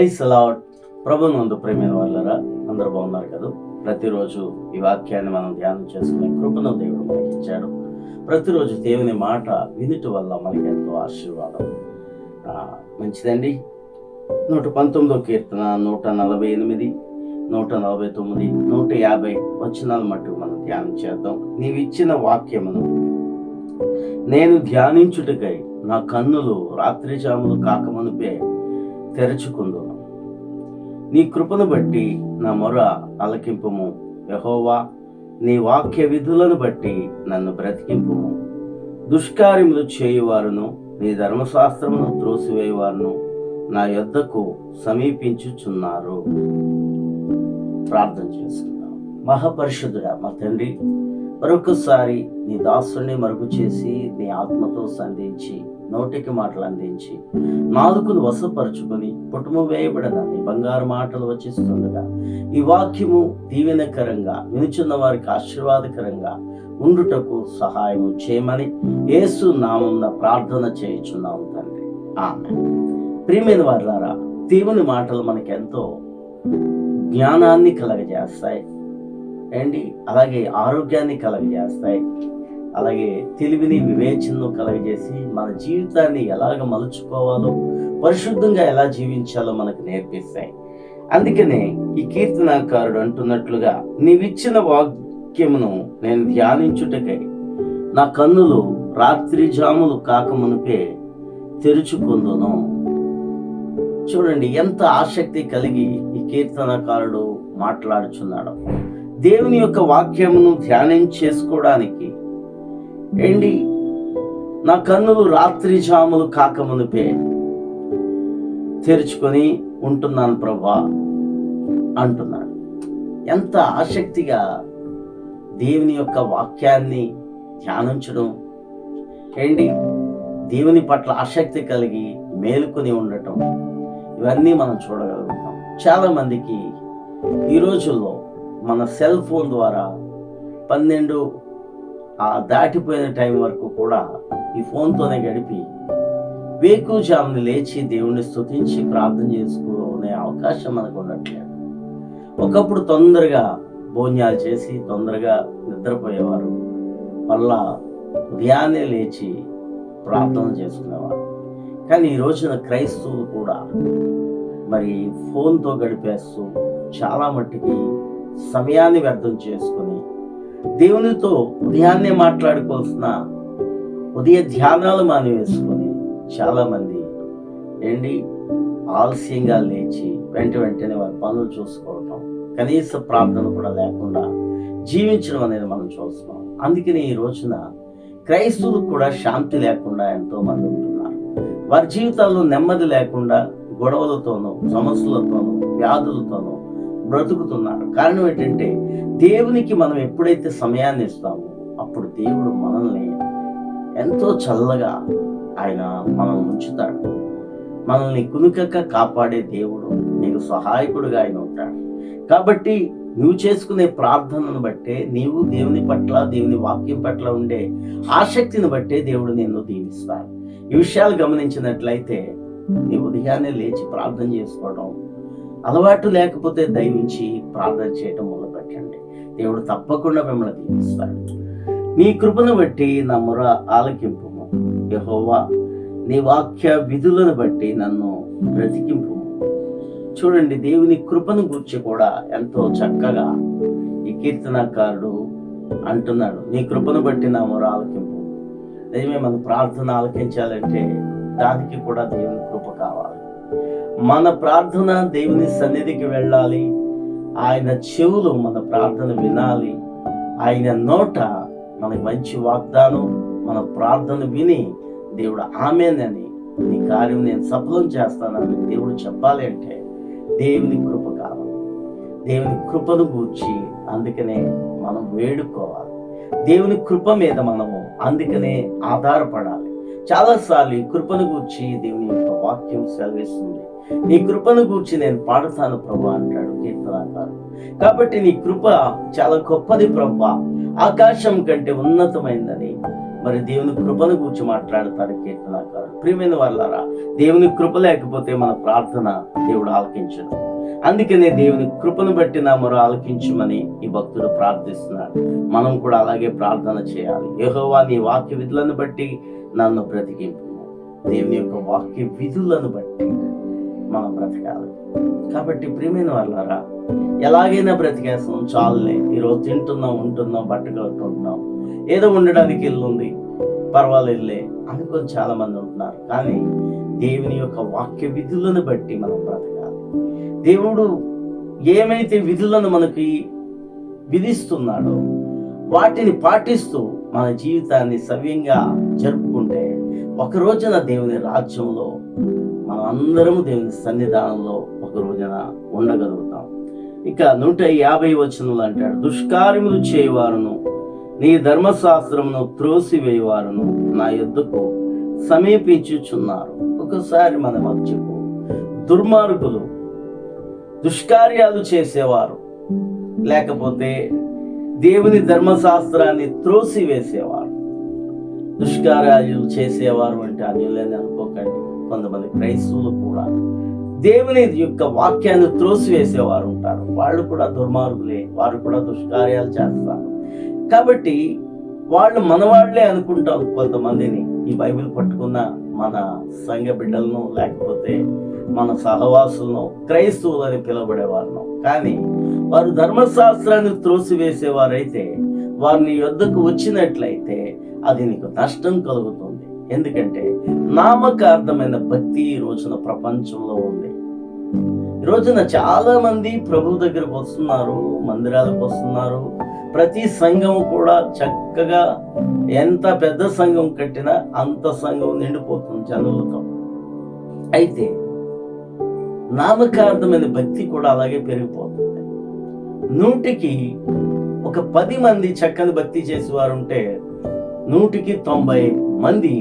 Praise allot ప్రభునందు ప్రేమైన వాళ్ళరా అందరు బాగున్నారు కదా? ప్రతిరోజు ఈ వాక్యాన్ని మనం ధ్యానం చేసుకునే కృపను దేవుడు మనకి ఇచ్చాడు ప్రతిరోజు దేవుని మాట వినుట వల్ల మనకి ఎంతో ఆశీర్వాదం. మంచిదండి. నూట పంతొమ్మిదో కీర్తన నూట నలభై ఎనిమిది నూట నలభై తొమ్మిది నూట యాభై వచనాల మట్టుకు మనం ధ్యానం చేద్దాం. నీవు ఇచ్చిన వాక్యమును నేను ధ్యానించుటకై నా కన్నులు రాత్రి జాములు కాకమునిపే తెరుచుకుందును. నీ కృపను బట్టి నా మొర అలకింపుము యహోవా నీ వాక్య విధులను బట్టి నన్ను బ్రతికింపుము. దుష్కార్యములు చేయువారును నీ ధర్మశాస్త్రమును త్రోసివేయవారును నా యొద్దకు సమీపించుచున్నారు. ప్రార్థన చేసుకుందాం. మహాపరిశుద్ధుడా మా తండ్రి మరొకసారి నీ దాసుని మరుగు చేసి నీ ఆత్మతో సంధించి నోటికి మాటలు అందించి నాలుగును వశపరుచుకొని పుట్టుము వేయబడదని బంగారు మాటలు వచ్చిస్తుండగా ఈ వాక్యము దీవెనకరంగా వినుచున్న వారికి ఆశీర్వాదకరంగా ఉండుటకు సహాయం చేయమని యేసు నామంన ప్రార్థన చేయుచున్నాము తండ్రి. ఆమె ప్రియమైన వారులారా దేవుని మాటలు మనకెంతో జ్ఞానాన్ని కలగజేస్తాయి. ఏంటి? అలాగే ఆరోగ్యాన్ని కలగజేస్తాయి. అలాగే తెలివిని వివేచనను కలగజేసి మన జీవితాన్ని ఎలాగ మలుచుకోవాలో పరిశుద్ధంగా ఎలా జీవించాలో మనకు నేర్పిస్తాయి. అందుకనే ఈ కీర్తనాకారుడు అంటున్నట్లుగా నీవిచ్చిన వాక్యమును నేను ధ్యానించుటకై నా కన్నులు రాత్రి జాములు కాకమునిపే తెరుచుకుందును చూడండి ఎంత ఆసక్తి కలిగి ఈ కీర్తనకారుడు మాట్లాడుచున్నాడు. దేవుని యొక్క వాక్యమును ధ్యానం చేసుకోవడానికి ఏంటి? నా కన్నులు రాత్రి జాములు కాకమునిపే తెరుచుకొని ఉంటున్నాను ప్రభా అంటున్నాడు. ఎంత ఆసక్తిగా దేవుని యొక్క వాక్యాన్ని ధ్యానించడం. ఏంటి? దేవుని పట్ల ఆసక్తి కలిగి మేలుకొని ఉండటం. ఇవన్నీ మనం చూడగలుగుతాం. చాలామందికి ఈ రోజుల్లో మన సెల్ ఫోన్ ద్వారా పన్నెండు ఆ దాటిపోయిన టైం వరకు కూడా ఈ ఫోన్తోనే గడిపి వేకుజాముని లేచి దేవుణ్ణి స్తుతించి ప్రార్థన చేసుకునే అవకాశం మనకు ఉండట్లేదు. ఒకప్పుడు తొందరగా భోజనాలు చేసి తొందరగా నిద్రపోయేవారు. మళ్ళా ఉదయాన్నే లేచి ప్రార్థన చేసుకునేవారు. కానీ ఈ రోజున క్రైస్తవులు కూడా మరి ఫోన్తో గడిపేస్తూ చాలా మట్టుకి సమయాన్ని వ్యర్థం చేసుకొని దేవునితో ఉదయాన్నే మాట్లాడుకోవాల్సిన ఉదయ ధ్యానాలు మానివేసుకొని చాలామంది ఏంటి? ఆలస్యంగా లేచి వెంట వెంటనే వారి పనులు చూసుకోవటం కనీస ప్రార్థన కూడా లేకుండా జీవించడం అనేది మనం చూస్తున్నాం. అందుకని ఈ రోజున క్రైస్తవులకు కూడా శాంతి లేకుండా ఎంతో మంది ఉంటున్నారు. వారి జీవితాల్లో నెమ్మది లేకుండా గొడవలతోనూ సమస్యలతోనూ వ్యాధులతోనూ బ్రతుకుతున్నారు కారణం ఏంటంటే దేవునికి మనం ఎప్పుడైతే సమయాన్ని ఇస్తామో అప్పుడు దేవుడు మనల్ని ఎంతో చల్లగా ఆయన మనం ఉంచుతాడు. మనల్ని కునుకక కాపాడే దేవుడు నీకు సహాయకుడుగా ఆయన ఉంటాడు. కాబట్టి నువ్వు చేసుకునే ప్రార్థనను బట్టే నీవు దేవుని పట్ల దేవుని వాక్యం పట్ల ఉండే ఆసక్తిని బట్టే దేవుడు నిన్ను దీవిస్తాడు. ఈ విషయాలు గమనించినట్లయితే నీ ఉదయాన్నే లేచి ప్రార్థన చేసుకోవడం అలవాటు లేకపోతే దయవించి ప్రార్థన చేయటం మొదలుపెట్టండి దేవుడు తప్పకుండా మిమ్మల్ని దీవిస్తాడు. నీ కృపను బట్టి నా మొర ఆలకింపు యహోవా నీ వాక్య విధులను బట్టి నన్ను బ్రతికింపు చూడండి దేవుని కృపను గురించి కూడా ఎంతో చక్కగా ఈ కీర్తనకారుడు అంటున్నాడు. నీ కృపను బట్టి నా మొర ఆలకింపు నిజమే మన ప్రార్థన ఆలకించాలంటే దానికి కూడా దేవుని కృప కావాలి. మన ప్రార్థన దేవుని సన్నిధికి వెళ్ళాలి. ఆయన చెవులు మన ప్రార్థన వినాలి. ఆయన నోట మనకి మంచి వాగ్దానం మన ప్రార్థన విని దేవుడు ఆమెనని నీ కార్యం నేను సఫలం చేస్తానని దేవుడు చెప్పాలి అంటే దేవుని కృప కావాలి. దేవుని కృపను గూర్చి అందుకనే మనం వేడుకోవాలి. దేవుని కృప మీద మనము అందుకనే ఆధారపడాలి. చాలాసార్లు ఈ కృపను గూర్చి దేవుని యొక్క వాక్యం సెలవిస్తుంది. నీ కృపను గూర్చి నేను పాడుతాను ప్రభు అంటాడు కీర్తనాకారు కాబట్టి నీ కృప చాలా గొప్పది ప్రభు. ఆకాశం కంటే ఉన్నతమైందని మరి దేవుని కృపను గూర్చి మాట్లాడతాడు కీర్తనాకారుడు. ప్రియమైన వాళ్ళారా దేవుని కృప లేకపోతే మన ప్రార్థన దేవుడు ఆలకించడం. అందుకనే దేవుని కృపను బట్టి నా మొర ఆలకించమని ఈ భక్తుడు ప్రార్థిస్తున్నాడు. మనం కూడా అలాగే ప్రార్థన చేయాలి. యహోవా నీ వాక్య విధులను బట్టి నన్ను బ్రతికింపు. దేవుని యొక్క వాక్య విధులను బట్టి మనం బ్రతకాలి. కాబట్టి ప్రియమైన వాళ్ళారా ఎలాగైనా బ్రతికేస్తాం. చాలులే. ఈరోజు తింటున్నాం ఉంటున్నాం బట్ట కట్టుకుంటున్నాం. ఏదో ఉండడానికి ఇల్లుంది. పర్వాలేదులే. అనుకొని చాలా మంది ఉంటున్నారు. కానీ దేవుని యొక్క వాక్య విధులను బట్టి మనం బ్రతకాలి. దేవుడు ఏమైతే విధులను మనకి విధిస్తున్నాడో వాటిని పాటిస్తూ మన జీవితాన్ని సవ్యంగా జరుపుకుంటే ఒక రోజున దేవుని రాజ్యంలో మనం అందరం దేవుని సన్నిధానంలో ఒక రోజున ఉండగలుగుతాం. ఇక నూట యాభై వచనంలో అంటాడు దుష్కార్యములు చేయవారును నీ ధర్మశాస్త్రమును త్రోసివేయవారును నా యుద్ధకు సమీపించుచున్నారు. ఒకసారి మనం అది చెప్పు. దుర్మార్గులు దుష్కార్యాలు చేసేవారు. లేకపోతే దేవుని ధర్మశాస్త్రాన్ని త్రోసివేసేవారు. దుష్కార్యాలు చేసేవారు అంటే అన్యులని అనుకోకండి. కొంతమంది క్రైస్తవులు కూడా దేవుని యొక్క వాక్యాన్ని త్రోసివేసేవారు ఉంటారు. వాళ్ళు కూడా దుర్మార్గులే వారు కూడా దుష్కార్యాలు చేస్తారు. కాబట్టి వాళ్ళు మనవాళ్ళే అనుకుంటాం కొంతమందిని. ఈ బైబిల్ పట్టుకున్న మన సంఘ బిడ్డలను లేకపోతే మన సహవాసులను క్రైస్తవులని పిలబడేవారును కానీ వారు ధర్మశాస్త్రాన్ని త్రోసివేసేవారైతే వారిని యొద్దకు వచ్చినట్లయితే అది నీకు నష్టం కలుగుతుంది. ఎందుకంటే నామకార్థమైన భక్తి ఈ రోజున ప్రపంచంలో ఉంది. ఈ రోజున చాలా మంది ప్రభు దగ్గరకు వస్తున్నారు మందిరాలకు వస్తున్నారు ప్రతి సంఘం కూడా చక్కగా ఎంత పెద్ద సంఘం కట్టినా అంత సంఘం నిండిపోతుంది జనులతో. అయితే నామకార్థమైన భక్తి కూడా అలాగే పెరిగిపోతుంది. నూటికి ఒక పది మంది చక్కని భక్తి చేసేవారు ఉంటే నూటికి తొంభై మంది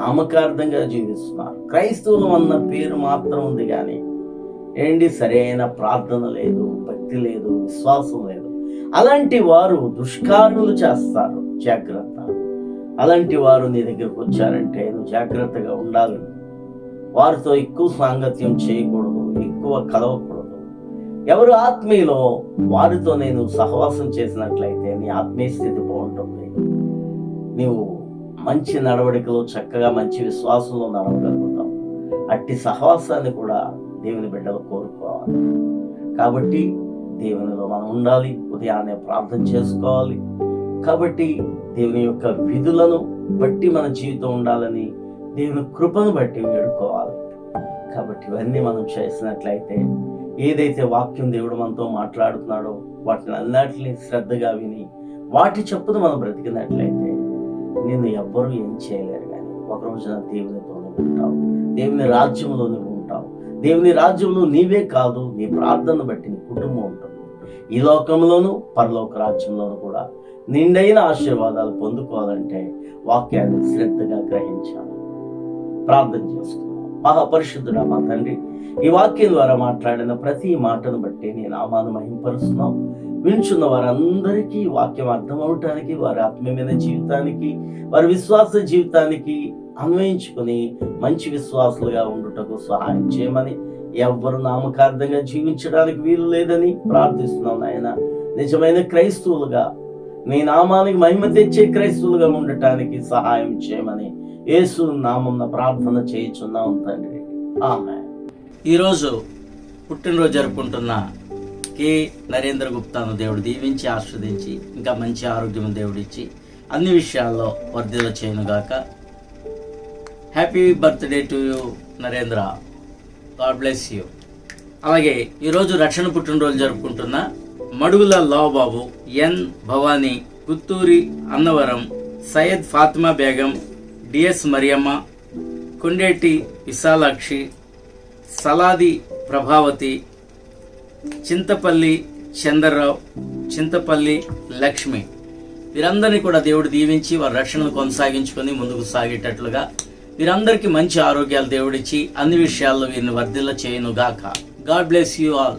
నామకార్థంగా జీవిస్తున్నారు. క్రైస్తవులు అన్న పేరు మాత్రం ఉంది కానీ ఏంటి సరైన ప్రార్థన లేదు భక్తి లేదు విశ్వాసం లేదు. అలాంటి వారు దుష్కార్యులు చేస్తారు. జాగ్రత్త. అలాంటి వారు నీ దగ్గరకు వచ్చారంటే నువ్వు జాగ్రత్తగా ఉండాలి. వారితో ఎక్కువ సాంగత్యం చేయకూడదు ఎక్కువ కలవకూడదు. ఎవరు ఆత్మీయులో వారితో నేను సహవాసం చేసినట్లయితే నీ ఆత్మీయ స్థితి బాగుంటుంది. నీవు మంచి నడవడికలో చక్కగా మంచి విశ్వాసంలో నడవగలుగుతావు. అట్టి సహవాసాన్ని కూడా దేవుని బిడ్డలు కోరుకోవాలి. కాబట్టి దేవునిలో మనం ఉండాలి ఉదయాన్నే ప్రార్థన చేసుకోవాలి. కాబట్టి దేవుని యొక్క విధులను బట్టి మన జీవితం ఉండాలని దేవుని కృపను బట్టి వేడుకోవాలి. కాబట్టి ఇవన్నీ మనం చేసినట్లయితే ఏదైతే వాక్యం దేవుడు మనతో మాట్లాడుతున్నాడో వాటిని అన్నిటిని శ్రద్ధగా విని వాటి చెప్పును మనం బ్రతికినట్లయితే నిన్ను ఎవ్వరూ ఏం చేయలేరు కానీ ఒక రోజున దేవునితోనే ఉంటావు. దేవుని రాజ్యంలో ఉంటావు. దేవుని రాజ్యంలో నీవే కాదు నీ ప్రార్థన బట్టి నీ కుటుంబం ఈ లోకంలోను పరలోక రాజ్యంలోనూ కూడా నిండైన ఆశీర్వాదాలు పొందుకోవాలంటే వాక్యాన్ని శ్రద్ధగా గ్రహించాలి. ప్రార్థన చేసుకున్నాం మహాపరిశుద్ధుడా మా తండ్రి ఈ వాక్యం ద్వారా మాట్లాడిన ప్రతి మాటను బట్టి నీ నామాను మహింపరుస్తున్నాం. వింటున్న వారందరికీ వాక్యం అర్థం అవటానికి వారి ఆత్మీయమైన జీవితానికి వారి విశ్వాస జీవితానికి అన్వయించుకొని మంచి విశ్వాసులుగా ఉండుటకు సహాయం చేయమని ఎవ్వరు నామకార్థంగా జీవించడానికి వీలు లేదని ప్రార్థిస్తున్నాం నాయన. నిజమైన క్రైస్తవులుగా నీ నామానికి మహిమ తెచ్చే క్రైస్తవులుగా ఉండటానికి సహాయం చేయమని యేసు నామం ప్రార్థన చేయించున్నాం తండ్రి. ఆమె ఈరోజు పుట్టినరోజు జరుపుకుంటున్న కె. నరేంద్ర గుప్తాను దేవుడు దీవించి ఆస్వాదించి ఇంకా మంచి ఆరోగ్యం దేవుడిచ్చి అన్ని విషయాల్లో వర్ధిల్ల చేయనుగాక. Happy birthday to you Narendra. God bless you అలాగే ఈరోజు రక్షణ పుట్టినరోజు జరుపుకుంటున్న మడుగుల లావబాబు ఎన్ భవానీ గుత్తూరి అన్నవరం సయ్యద్ ఫాతిమా బేగం డిఎస్ మరియమ్మ కొండేటి విశాలాక్షి సలాది ప్రభావతి చింతపల్లి చంద్రరావు చింతపల్లి లక్ష్మి. వీరందరినీ కూడా దేవుడు దీవించి వారి రక్షణను కొనసాగించుకొని ముందుకు సాగేటట్లుగా వీరందరికీ మంచి ఆరోగ్యాలు దేవుడిచ్చి అన్ని విషయాల్లో వీరిని వర్ధిల్ల చేయను గాక గాడ్ బ్లెస్ యూ ఆల్.